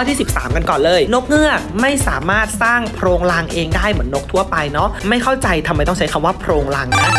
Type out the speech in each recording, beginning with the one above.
อที่ 13 กันก่อนเลย นกเงือกไม่สามารถสร้างโพรงรังเองได้เหมือนนกทั่วไปเนาะไม่เข้าใจทำไมต้องใช้คำว่าโพรงรังนะ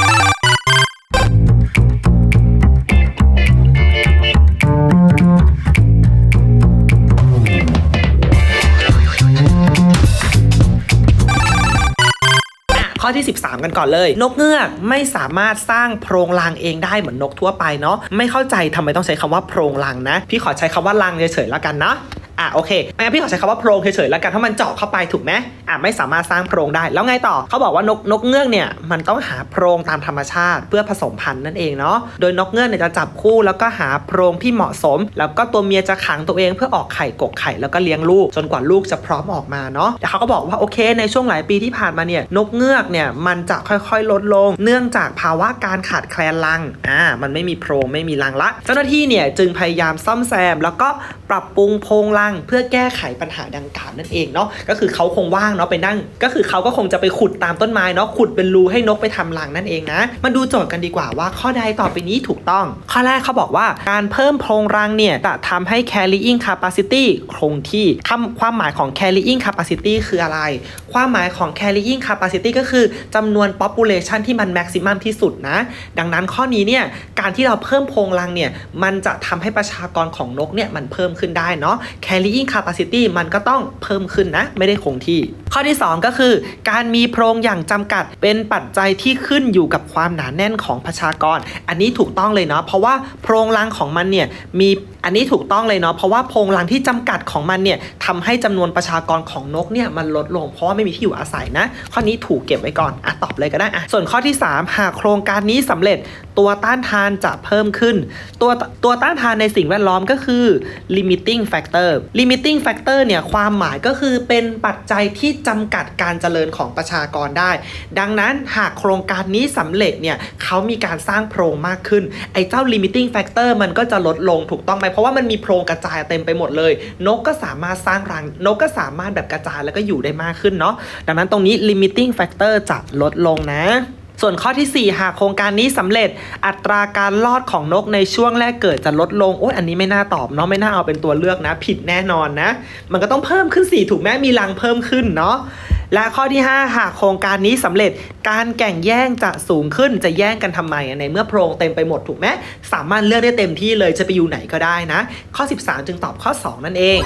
อะข้อที่ 13 กันก่อนเลย นกเงือกไม่สามารถสร้างโพรงรังเองได้เหมือนนกทั่วไปเนาะไม่เข้าใจทำไมต้องใช้คำว่าโพรงรังนะ พี่ขอใช้คำว่ารังเฉยๆแล้วกันนะ อะโอเคงั้นพี่ขอใช้คำว่าโพรงเฉยๆแล้วกันถ้ามันเจาะเข้าไปถูกไหมอะไม่สามารถสร้างโพรงได้แล้วไงต่อเขาบอกว่านกนกเงือกเนี่ยมันต้องหาโพรงตามธรรมชาติเพื่อผสมพันธุ์นั่นเองเนาะโดยนกเงือกเนี่ยจะจับคู่แล้วก็หาโพรงที่เหมาะสม แล้วก็ตัวเมียจะขังตัวเองเพื่อออกไข่กกไข่แล้วก็เลี้ยงลูก จนกว่าลูกจะพร้อมออกมาเนาะแต่เขาก็บอกว่าโอเค ในช่วงหลายปีที่ผ่านมาเนี่ยนกเงือกเนี่ยมันจะค่อยๆ ลดลง เนื่องจากภาวะการขาดแคลนรังอ่ามันไม่มีโพรงไม่มีรังละ เจ้าหน้าที่เนี่ยจึงพยายามซ่อมแซม แล้วก็ปรับปรุงโพรงรังเพื่อแก้ไขปัญหาดังกล่าวนั่นเองเนาะก็คือเขาคงว่างเนาะไปนั่ง ก็คือเขาก็คงจะไปขุดตามต้นไม้เนาะขุดเป็นรูให้นกไปทำรังนั่นเองนะมาดูโจทย์กันดีกว่าว่าข้อใดต่อไปนี้ถูกต้อง ข้อแรกเขาบอกว่าการเพิ่มโพรงรังเนี่ยจะทำให้ carrying capacity คงที่คำความหมายของ carrying capacity คืออะไร ความหมายของ carrying capacity ก็คือจำนวน population ที่มัน maximum ที่สุดนะ ดังนั้นข้อนี้เนี่ยการที่เราเพิ่มโพรงรังเนี่ยมันจะทำให้ประชากรของนกเนี่ยมันเพิ่มขึ้นได้เนาะ carrying capacity มันก็ต้องเพิ่มขึ้นนะ ไม่ได้คงที่ ข้อที่ 2 ก็คือ การมีโพรงอย่างจำกัดเป็นปัจจัยที่ขึ้นอยู่กับความหนาแน่นของประชากร อันนี้ถูกต้องเลยเนาะเพราะว่าโพรงรังของมันเนี่ยมีอันนี้ถูกต้องเลยเนาะเพราะว่าโพรงรังที่จำกัดของมันเนี่ยทำให้จำนวนประชากรของนกเนี่ยมันลดลงเพราะว่าไม่มีที่อยู่อาศัยนะ ข้อนี้ถูกเก็บไว้ก่อนอะตอบเลยก็ได้อะส่วนข้อที่ 3 หากโครงการนี้สำเร็จตัวต้านทานจะเพิ่มขึ้น ตัวตัวต้านทานในสิ่งแวดล้อมก็คือ limiting factor limiting factor เนี่ยความหมายก็คือเป็นปัจจัยที่จำกัดการเจริญของประชากรได้ ดังนั้นหากโครงการนี้สำเร็จเนี่ยเขามีการสร้างโพรงมากขึ้น ไอ้เจ้า limiting factor มันก็จะลดลงถูกต้องไหมเพราะว่ามันมีโพรงกระจายเต็มไปหมดเลย นกก็สามารถสร้างรังนกก็สามารถแบบกระจายแล้วก็อยู่ได้มากขึ้นเนาะดังนั้นตรงนี้ limiting factor จะลดลงนะ ส่วนข้อที่ 4 หากโครงการนี้สำเร็จอัตราการรอดของนกในช่วงแรกเกิดจะลดลงโอ้ยอันนี้ไม่น่าตอบเนาะไม่น่าเอาเป็นตัวเลือกนะ ผิดแน่นอนนะ มันก็ต้องเพิ่มขึ้น 4 ถูกไหมมีรังเพิ่มขึ้นเนาะและข้อที่ 5 หากโครงการนี้สำเร็จการแข่งแย่งจะสูงขึ้นจะแย่งกันทำไมอะในเมื่อโพรงเต็มไปหมดถูกไหมสามารถเลือกได้เต็มที่เลยจะไปอยู่ไหนก็ได้นะ ข้อ 13 จึงตอบข้อ 2 นั่นเอง